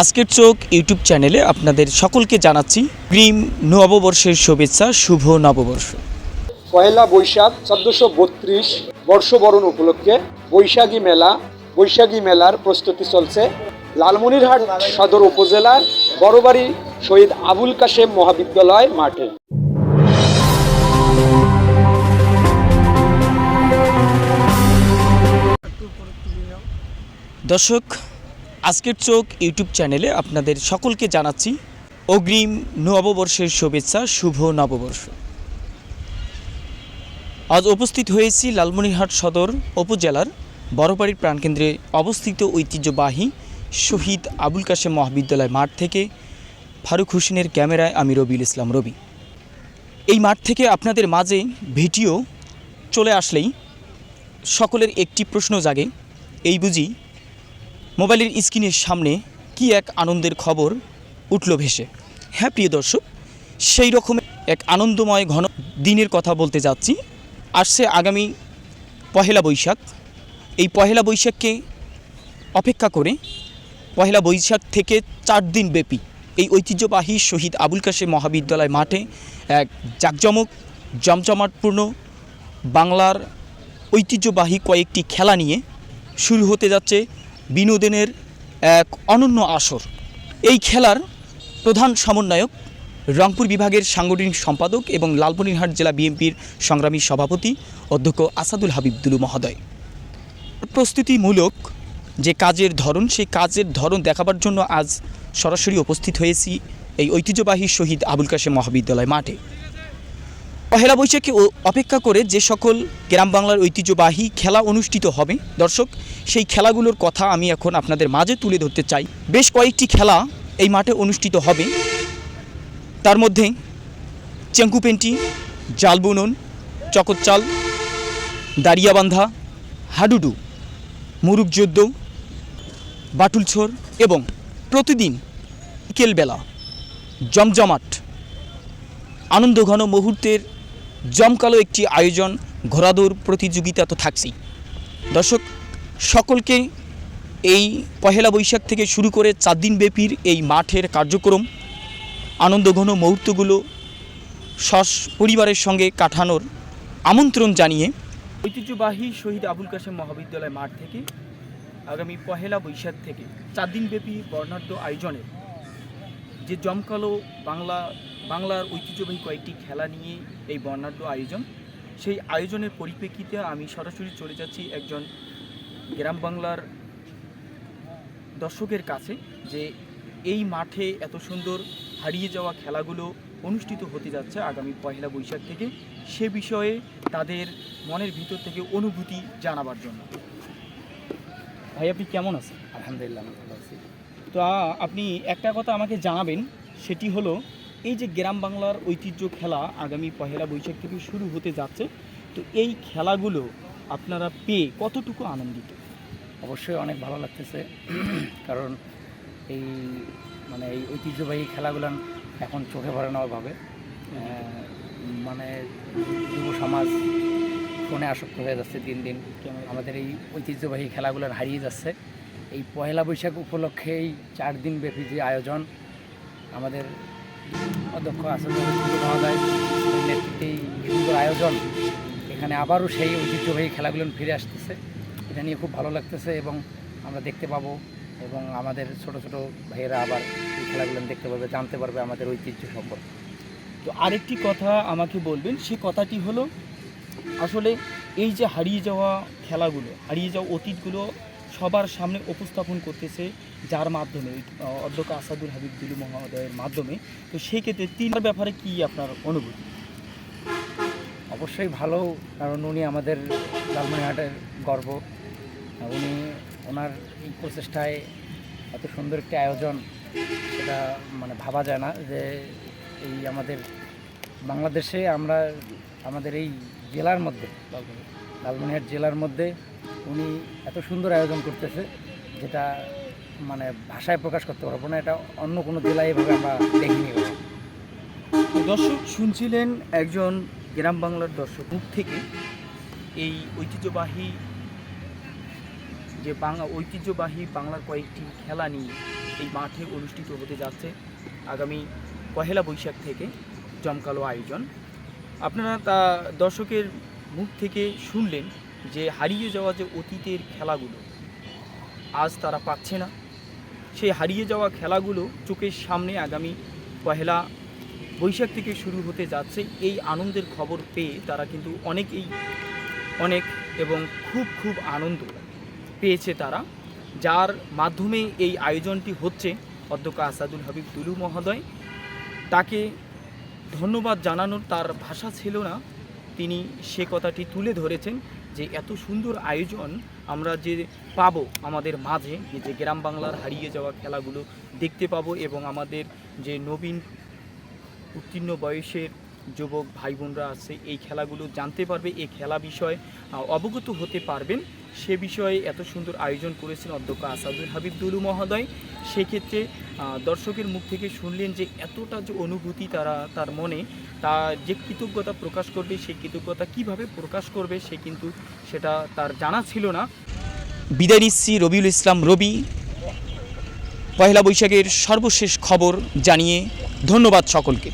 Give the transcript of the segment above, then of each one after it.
আজকের চোখ ইউটিউব চ্যানেলে আপনাদের সকলকে জানাচ্ছি গ্রিম নববর্ষের শুভেচ্ছা শুভ নববর্ষ। পয়লা বৈশাখ চোদ্দোশো বত্রিশ বর্ষবরণ উপলক্ষে বৈশাখী মেলা বৈশাখী মেলার প্রস্তুতি চলছে। লালমনিরহাট সদর উপজেলার বড়বাড়ি শহীদ আবুল কাশেম মহাবিদ্যালয় মাঠে। দর্শক আজকের চোখ ইউটিউব চ্যানেলে আপনাদের সকলকে জানাচ্ছি অগ্রিম নববর্ষের শুভেচ্ছা, শুভ নববর্ষ। আজ উপস্থিত হয়েছি লালমনিরহাট সদর উপজেলার বড়বাড়ির প্রাণকেন্দ্রে অবস্থিত ঐতিহ্যবাহী শহীদ আবুল কাশেম মহাবিদ্যালয় মাঠ থেকে ফারুক হোসেনের ক্যামেরায় আমি রবিউল ইসলাম রবি। এই মাঠ থেকে আপনাদের মাঝে ভিডিও চলে আসলেই সকলের একটি প্রশ্ন জাগে, এই বুঝি মোবাইলের স্ক্রিনের সামনে কি এক আনন্দের খবর উঠল ভেসে। হ্যাঁ প্রিয় দর্শক, সেই রকমের এক আনন্দময় ঘন দিনের কথা বলতে যাচ্ছি। আসছে আগামী পহেলা বৈশাখ। এই পহেলা বৈশাখকে অপেক্ষা করে পহেলা বৈশাখ থেকে চার দিন ব্যাপী এই ঐতিহ্যবাহী শহীদ আবুল কাশেম মহাবিদ্যালয় মাঠে এক জাঁকজমক, জমজমাটপূর্ণ বাংলার ঐতিহ্যবাহী কয়েকটি খেলা নিয়ে শুরু হতে যাচ্ছে বিনোদনের এক অনন্য আসর। এই খেলার প্রধান সমন্বয়ক রংপুর বিভাগের সাংগঠনিক সম্পাদক এবং লালমনিরহাট জেলা বিএনপির সংগ্রামী সভাপতি অধ্যক্ষ আসাদুল হাবিব দুলু মহোদয়। প্রস্তুতিমূলক যে কাজের ধরন, সেই কাজের ধরন দেখাবার জন্য আজ সরাসরি উপস্থিত হয়েছি এই ঐতিহ্যবাহী শহীদ আবুল কাশেম মহাবিদ্যালয় মাঠে। পহেলা বৈশাখে অপেক্ষা করে যে সকল গ্রাম বাংলার ঐতিহ্যবাহী খেলা অনুষ্ঠিত হবে, দর্শক, সেই খেলাগুলোর কথা আমি এখন আপনাদের মাঝে তুলে ধরতে চাই। বেশ কয়েকটি খেলা এই মাঠে অনুষ্ঠিত হবে। তার মধ্যে চেঙ্কুপেন্টি জাল বুনন চকচ্চাল দাঁড়িয়াবান্ধা হাডুডু, মুরুগ যুদ্ধ বাটুলছোর এবং প্রতিদিন বিকেলবেলা জমজমাট, আনন্দঘন মুহূর্তের জমকালো একটি আয়োজন, ঘোড়াদৌড় প্রতিযোগিতা তো থাকছেই। দর্শক, সকলকে এই পহেলা বৈশাখ থেকে শুরু করে চার দিন ব্যাপীর এই মাঠের কার্যক্রম আনন্দঘন মুহূর্তগুলো সস পরিবারের সঙ্গে কাটানোর আমন্ত্রণ জানিয়ে ঐতিহ্যবাহী শহীদ আবুল কাশেম মহাবিদ্যালয় মাঠ থেকে আগামী পহেলা বৈশাখ থেকে চার দিনব্যাপী বর্ণাঢ্য আয়োজনের যে জমকালো বাংলা, বাংলার ঐতিহ্যবাহী কয়েকটি খেলা নিয়ে এই বর্ণাঢ্য আয়োজন, সেই আয়োজনের পরিপ্রেক্ষিতে আমি সরাসরি চলে যাচ্ছি একজন গ্রাম বাংলার দর্শকের কাছে যে এই মাঠে এত সুন্দর হারিয়ে যাওয়া খেলাগুলো অনুষ্ঠিত হতে যাচ্ছে আগামী পয়লা বৈশাখ থেকে, সে বিষয়ে তাদের মনের ভিতর থেকে অনুভূতি জানাবার জন্য। ভাই, আপনি কেমন আছেন? আলহামদুলিল্লাহ। তো আপনি একটা কথা আমাকে জানাবেন সেটি হলো এই যে গ্রাম বাংলার ঐতিহ্য খেলা আগামী পহেলা বৈশাখ থেকে শুরু হতে যাচ্ছে তো এই খেলাগুলো আপনারা পেয়ে কতটুকু আনন্দিত? অবশ্যই অনেক ভালো লাগতেছে কারণ এই মানে এই ঐতিহ্যবাহী খেলাগুলো এখন চোখে পড়ে না ওইভাবে। মানে যুব সমাজ ফোনে আসক্ত হয়ে যাচ্ছে দিন দিন। আমাদের এই ঐতিহ্যবাহী খেলাগুলো হারিয়ে যাচ্ছে। এই পয়লা বৈশাখ উপলক্ষে এই চার দিন ব্যাপী যে আয়োজন, আমাদের অধ্যক্ষ আসল মহোদয় নেতৃত্বে এই সুন্দর আয়োজন, এখানে আবারও সেই ঐতিহ্যবাহী খেলাগুলো ফিরে আসতেছে। এটা নিয়ে খুব ভালো লাগতেছে এবং আমরা দেখতে পাবো এবং আমাদের ছোট ছোট ভাইয়েরা আবার এই খেলাগুলো দেখতে পারবে জানতে পারবে আমাদের ঐতিহ্য সম্পর্কে। তো আরেকটি কথা আমাকে বলবেন সেই কথাটি হলো, আসলে এই যে হারিয়ে যাওয়া খেলাগুলো, হারিয়ে যাওয়া অতীতগুলো সবার সামনে উপস্থাপন করতেছে যার মাধ্যমে অধ্যক্ষ আসাদুল হাবিব দুলু মহোদয়ের মাধ্যমে। তো সেই ক্ষেত্রে তিনটার ব্যাপারে কি আপনার অনুভূতি? অবশ্যই ভালো কারণ উনি আমাদের লালমনিরহাটের গর্ব। উনি ওনার এই প্রচেষ্টায় এত সুন্দর একটি আয়োজন সেটা মানে ভাবা যায় না যে এই আমাদের বাংলাদেশে আমরা আমাদের এই জেলার মধ্যে লালমনিরহাট জেলার মধ্যে উনি এত সুন্দর আয়োজন করতেছে, যেটা মানে ভাষায় প্রকাশ করতে পারব না, এটা অন্য কোনো জেলায় এভাবে আমরা দেখিনি। দর্শক, শুনছিলেন একজন গ্রাম বাংলার দর্শক। মুখ থেকে এই ঐতিহ্যবাহী যে বাংলা, ঐতিহ্যবাহী বাংলার কয়েকটি খেলা নিয়ে এই মাঠে অনুষ্ঠিত হতে যাচ্ছে আগামী পহেলা বৈশাখ থেকে জমকালো আয়োজন। আপনারা তা দর্শকের থেকে শুনলেন যে হারিয়ে যাওয়া যে অতীতের খেলাগুলো, আজ তারা পাচ্ছে না। সেই হারিয়ে যাওয়া খেলাগুলো চোখের সামনে আগামী পহেলা বৈশাখ থেকে শুরু হতে যাচ্ছে। এই আনন্দের খবর পেয়ে তারা কিন্তু অনেকেই অনেক এবং খুব খুব আনন্দ পেয়েছে তারা, যার মাধ্যমে এই আয়োজনটি হচ্ছে। অধ্যক্ষ আসাদুল হাবিব তুলু মহোদয়, তাকে ধন্যবাদ জানানোর তার ভাষা ছিল না। তিনি সে কথাটি তুলে ধরেছেন যে এত সুন্দর আয়োজন আমরা যে পাব আমাদের মাঝে যে গ্রাম বাংলার হারিয়ে যাওয়া খেলাগুলো দেখতে পাব এবং আমাদের যে নবীন উত্তীর্ণ বয়সের যুবক ভাই বোনরা আছে, এই খেলাগুলো জানতে পারবে, এই খেলা বিষয়ে অবগত হতে পারবেন। সে বিষয়ে এত সুন্দর আয়োজন করেছেন অধ্যক্ষ আসাদুল হাবিব দুলু মহোদয়। সেক্ষেত্রে দর্শকের মুখ থেকে শুনলেন যে এতটা যে অনুভূতি তারা, তার মনে, তা যে কৃতজ্ঞতা প্রকাশ করবে, সেই কৃতজ্ঞতা কীভাবে প্রকাশ করবে, সে কিন্তু সেটা তার জানা ছিল না। বিদায় নিচ্ছি রবিউল ইসলাম রবি। পয়লা বৈশাখের সর্বশেষ খবর জানিয়ে ধন্যবাদ সকলকে।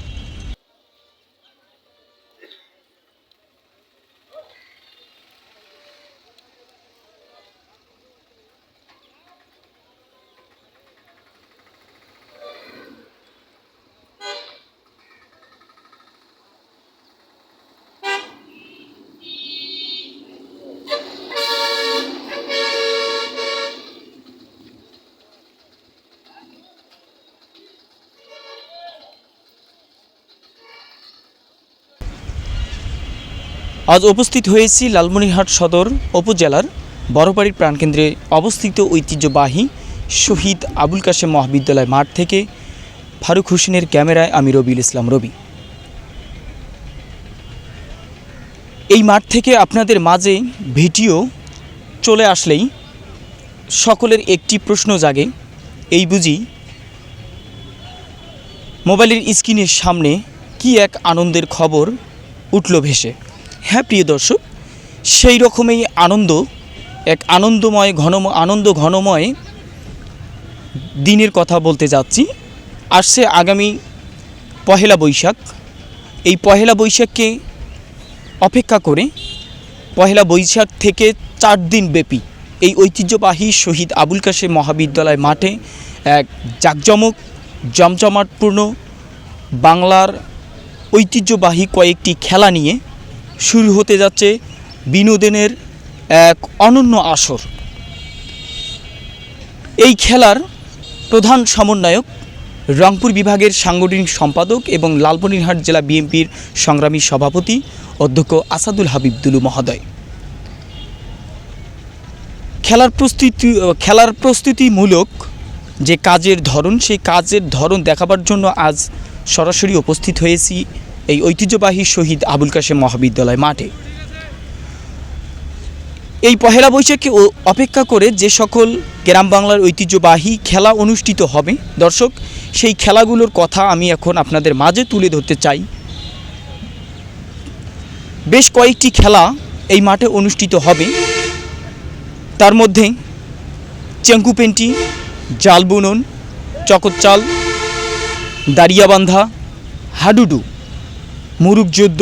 আজ উপস্থিত হয়েছি লালমনিরহাট সদর উপজেলার বড়বাড়ির প্রাণকেন্দ্রে অবস্থিত ঐতিহ্যবাহী শহীদ আবুল কাশেম মহাবিদ্যালয় মাঠ থেকে ফারুক হোসেনের ক্যামেরায় আমি রবিউল ইসলাম রবি। এই মাঠ থেকে আপনাদের মাঝে ভিডিও চলে আসলেই সকলের একটি প্রশ্ন জাগে, এই বুঝি, মোবাইলের স্ক্রিনের সামনে কি এক আনন্দের খবর উঠল ভেসে? হ্যাঁ প্রিয় দর্শক, সেই রকমই আনন্দ, এক আনন্দময় ঘন আনন্দ ঘনময় দিনের কথা বলতে যাচ্ছি। আসছে আগামী পহেলা বৈশাখ। এই পহেলা বৈশাখকে অপেক্ষা করে পহেলা বৈশাখ থেকে চার দিন ব্যাপী এই ঐতিহ্যবাহী শহীদ আবুল কাশেম মহাবিদ্যালয় মাঠে এক জাঁকজমক, জমজমাটপূর্ণ বাংলার ঐতিহ্যবাহী কয়েকটি খেলা নিয়ে শুরু হতে যাচ্ছে বিনোদনের এক অনন্য আসর। এই খেলার প্রধান সমন্বয়ক রংপুর বিভাগের সাংগঠনিক সম্পাদক এবং লালমনিরহাট জেলা বিএনপির সংগ্রামী সভাপতি অধ্যক্ষ আসাদুল হাবিব দুলু মহোদয়। খেলার প্রস্তুতি, খেলার প্রস্তুতিমূলক যে কাজের ধরন, সেই কাজের ধরন দেখাবার জন্য আজ সরাসরি উপস্থিত হয়েছি এই ঐতিহ্যবাহী শহীদ আবুল কাশেম মহাবিদ্যালয় মাঠে। এই পহেলা বৈশাখকে ও- অপেক্ষা করে যে সকল গ্রাম বাংলার ঐতিহ্যবাহী খেলা অনুষ্ঠিত হবে, দর্শক, সেই খেলাগুলোর কথা আমি এখন আপনাদের মাঝে তুলে ধরতে চাই। বেশ কয়েকটি খেলা এই মাঠে অনুষ্ঠিত হবে। তার মধ্যে চেঙ্কুপেন্টি জাল বুনন, চকচ্চাল, দাঁড়িয়াবান্ধা, হাডুডু। মুরুগ যুদ্ধ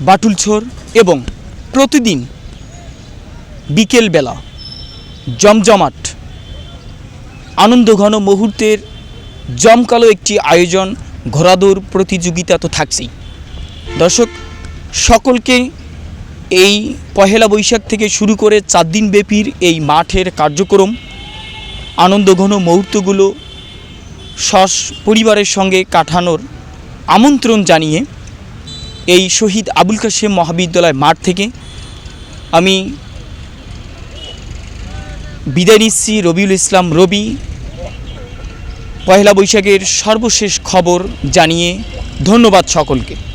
বাটুলছোর এবং প্রতিদিন বিকেলবেলা জমজমাট আনন্দঘন মুহূর্তের জমকালো একটি আয়োজন ঘোড়াদৌড় প্রতিযোগিতা তো থাকছেই। দর্শক, সকলকে এই পহেলা বৈশাখ থেকে শুরু করে চার দিন ব্যাপীর এই মাঠের কার্যক্রম আনন্দঘন মুহূর্তগুলো সস পরিবারের সঙ্গে কাটানোর আমন্ত্রণ জানিয়ে এই শহীদ আবুল কাশেম মহাবিদ্যালয় মাঠ থেকে আমি বিদায় নিচ্ছি রবিউল ইসলাম রবি। পয়লা বৈশাখের সর্বশেষ খবর জানিয়ে ধন্যবাদ সকলকে।